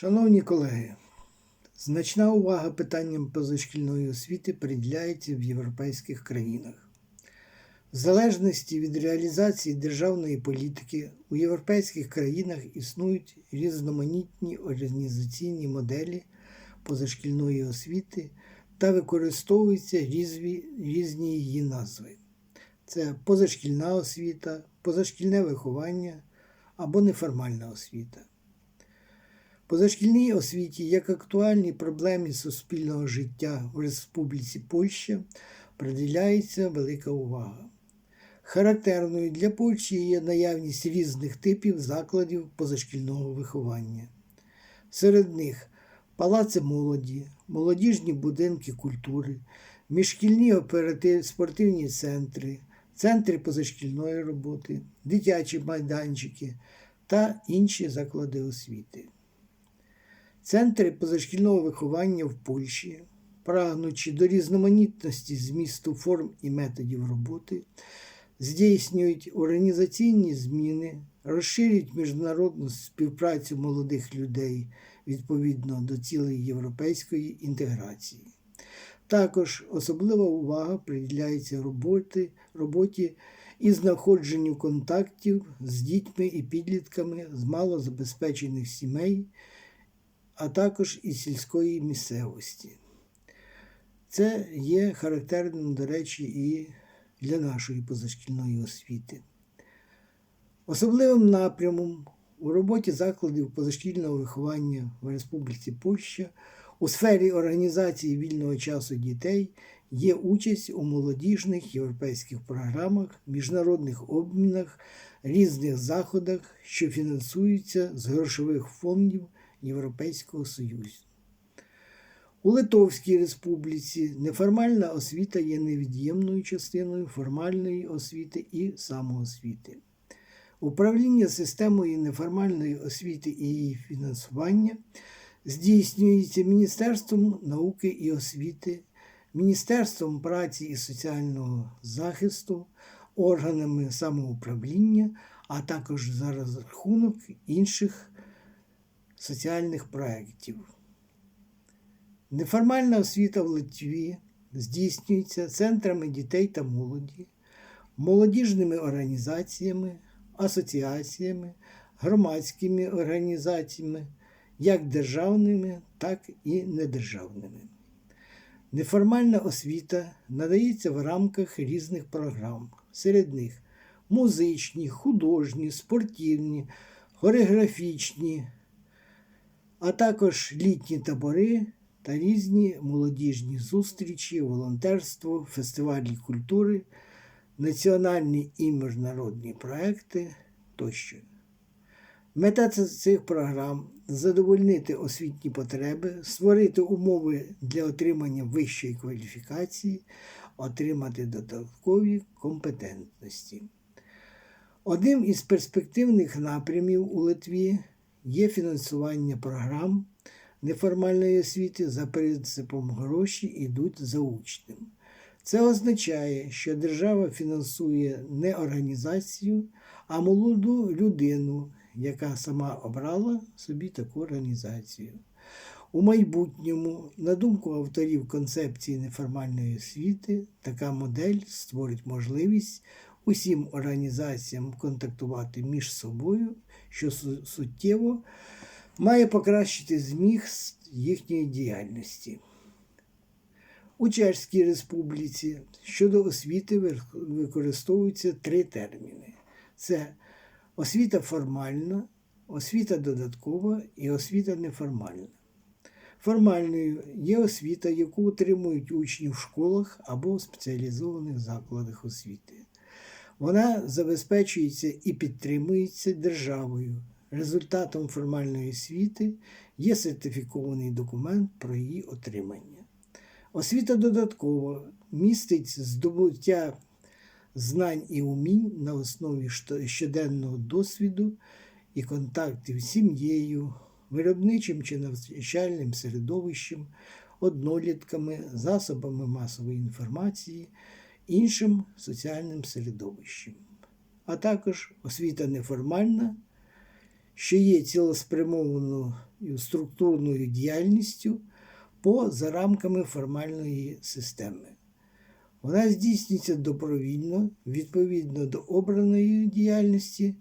Шановні колеги, значна увага питанням позашкільної освіти приділяється в європейських країнах. В залежності від реалізації державної політики у європейських країнах існують різноманітні організаційні моделі позашкільної освіти та використовуються різні, її назви. Це позашкільна освіта, позашкільне виховання або неформальна освіта. Позашкільній освіті як актуальній проблемі суспільного життя в Республіці Польща приділяється велика увага. Характерною для Польщі є наявність різних типів закладів позашкільного виховання. Серед них палаци молоді, молодіжні будинки культури, міжшкільні оператив... спортивні центри, центри позашкільної роботи, дитячі майданчики та інші заклади освіти. Центри позашкільного виховання в Польщі, прагнучи до різноманітності змісту форм і методів роботи, здійснюють організаційні зміни, розширюють міжнародну співпрацю молодих людей відповідно до цілей європейської інтеграції. Також особлива увага приділяється роботи, роботі і знаходженню контактів з дітьми і підлітками з малозабезпечених сімей а також із сільської місцевості. Це є характерним, до речі, і для нашої позашкільної освіти. Особливим напрямом у роботі закладів позашкільного виховання в Республіці Польща у сфері організації вільного часу дітей є участь у молодіжних європейських програмах, міжнародних обмінах, різних заходах, що фінансуються з грошових фондів Європейського Союзу. У Литовській Республіці неформальна освіта є невід'ємною частиною формальної освіти і самоосвіти. Управління системою неформальної освіти і її фінансування здійснюється Міністерством науки і освіти, Міністерством праці і соціального захисту, органами самоуправління, а також за розрахунок інших соціальних проєктів. Неформальна освіта в Литві здійснюється центрами дітей та молоді, молодіжними організаціями, асоціаціями, громадськими організаціями, як державними, так і недержавними. Неформальна освіта надається в рамках різних програм, серед них музичні, художні, спортивні, хореографічні, а також літні табори та різні молодіжні зустрічі, волонтерство, фестивалі культури, національні і міжнародні проекти тощо. Мета цих програм задовольнити освітні потреби, створити умови для отримання вищої кваліфікації, отримати додаткові компетентності. Одним із перспективних напрямів у Литві є фінансування програм неформальної освіти за принципом гроші йдуть за учнем. Це означає, що держава фінансує не організацію, а молоду людину, яка сама обрала собі таку організацію. У майбутньому, на думку авторів концепції неформальної освіти, така модель створить можливість усім організаціям контактувати між собою, що суттєво має покращити зміст їхньої діяльності. У Чеській Республіці щодо освіти використовуються три терміни: це освіта формальна, освіта додаткова і освіта неформальна. Формальною є освіта, яку отримують учні в школах або спеціалізованих закладах освіти. Вона забезпечується і підтримується державою. Результатом формальної освіти є сертифікований документ про її отримання. Освіта додаткова містить здобуття знань і умінь на основі щоденного досвіду і контактів з сім'єю, виробничим чи навчальним середовищем, однолітками, засобами масової інформації іншим соціальним середовищем, а також освіта неформальна, що є цілеспрямованою структурною діяльністю поза рамками формальної системи. Вона здійснюється добровільно, відповідно до обраної діяльності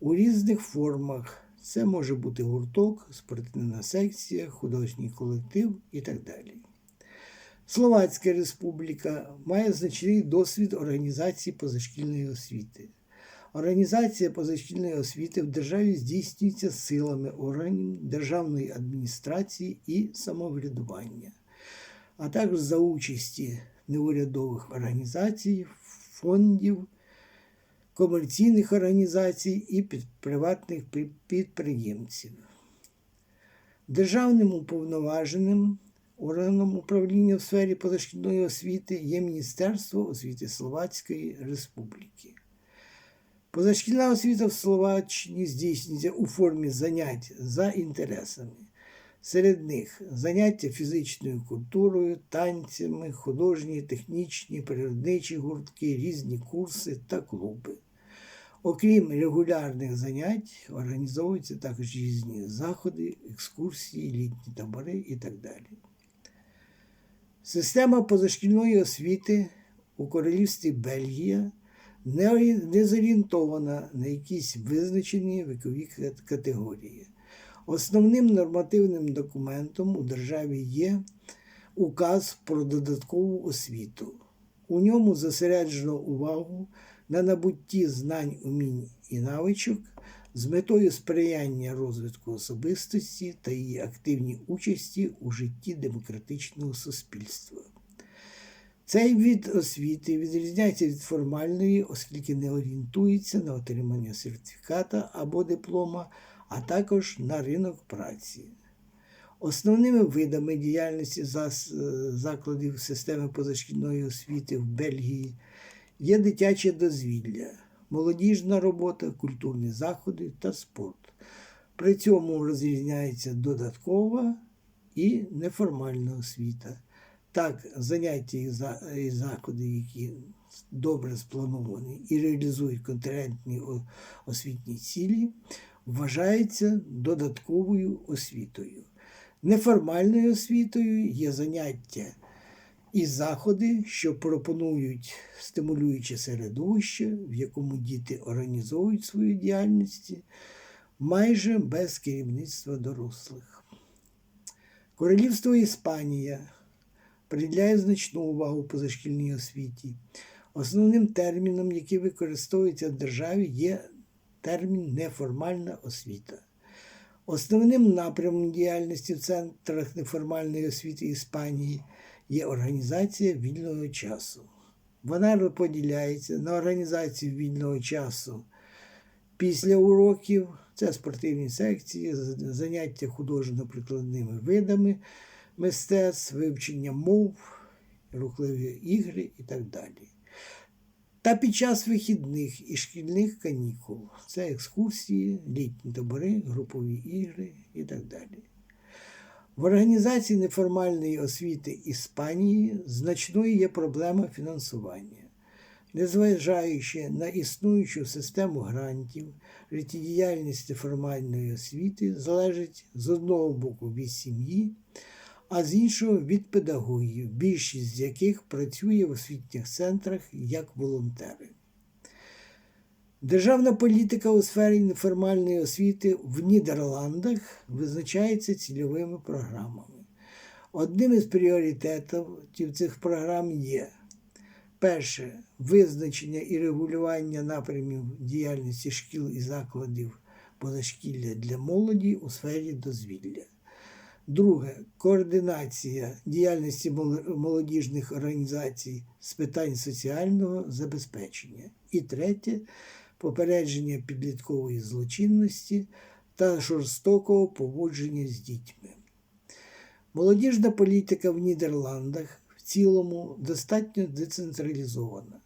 у різних формах. Це може бути гурток, спортивна секція, художній колектив і так далі. Словацька республіка має значний досвід організації позашкільної освіти. Організація позашкільної освіти в державі здійснюється силами органів державної адміністрації і самоврядування, а також за участі неурядових організацій, фондів, комерційних організацій і приватних підприємців. Державним уповноваженим органом управління в сфері позашкільної освіти є Міністерство освіти Словацької Республіки. Позашкільна освіта в Словаччині здійснюється у формі занять за інтересами. Серед них заняття фізичною культурою, танцями, художні, технічні, природничі гуртки, різні курси та клуби. Окрім регулярних занять, організовуються також різні заходи, екскурсії, літні табори і так далі. Система позашкільної освіти у королівстві Бельгія не зорієнтована на якісь визначені вікові категорії. Основним нормативним документом у державі є указ про додаткову освіту. У ньому зосереджено увагу на набутті знань, умінь і навичок з метою сприяння розвитку особистості та її активній участі у житті демократичного суспільства. Цей від освіти відрізняється від формальної, оскільки не орієнтується на отримання сертифіката або диплома, а також на ринок праці. Основними видами діяльності закладів системи позашкільної освіти в Бельгії є дитяче дозвілля, молодіжна робота, культурні заходи та спорт. При цьому розрізняється додаткова і неформальна освіта. Так, заняття і заходи, які добре сплановані і реалізують конкурентні освітні цілі, вважаються додатковою освітою. Неформальною освітою є заняття і заходи, що пропонують стимулююче середовище, в якому діти організовують свою діяльність майже без керівництва дорослих. Королівство Іспанія приділяє значну увагу позашкільній освіті. Основним терміном, який використовується в державі, є термін неформальна освіта. Основним напрямом діяльності в центрах неформальної освіти Іспанії є організація вільного часу. Вона поділяється на організацію вільного часу після уроків, це спортивні секції, заняття художньо-прикладними видами мистецтв, вивчення мов, рухливі ігри і так далі. Та під час вихідних і шкільних канікул це екскурсії, літні табори, групові ігри і так далі. В організації неформальної освіти Іспанії значною є проблема фінансування. Незважаючи на існуючу систему грантів, життєдіяльність неформальної освіти залежить з одного боку від сім'ї, а з іншого від педагогів, більшість з яких працює в освітніх центрах як волонтери. Державна політика у сфері неформальної освіти в Нідерландах визначається цільовими програмами. Одним із пріоритетів цих програм є перше визначення і регулювання напрямів діяльності шкіл і закладів позашкілля для молоді у сфері дозвілля. Друге координація діяльності молодіжних організацій з питань соціального забезпечення. І третє попередження підліткової злочинності та жорстокого поводження з дітьми. Молодіжна політика в Нідерландах в цілому достатньо децентралізована.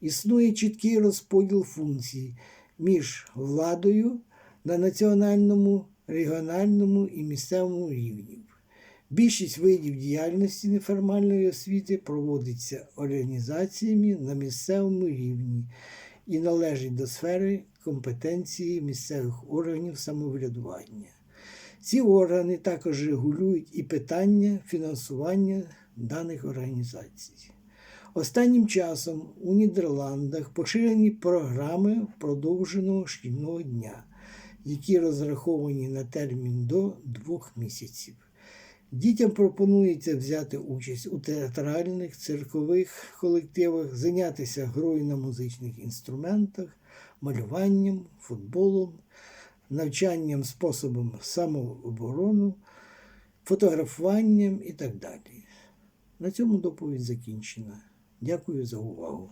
Існує чіткий розподіл функцій між владою на національному, регіональному і місцевому рівні. Більшість видів діяльності неформальної освіти проводиться організаціями на місцевому рівні і належить до сфери компетенції місцевих органів самоврядування. Ці органи також регулюють і питання фінансування даних організацій. Останнім часом у Нідерландах поширені програми продовженого шкільного дня, які розраховані на термін до двох місяців. Дітям пропонується взяти участь у театральних, циркових колективах, зайнятися грою на музичних інструментах, малюванням, футболом, навчанням способом самооборони, фотографуванням і так далі. На цьому доповідь закінчена. Дякую за увагу.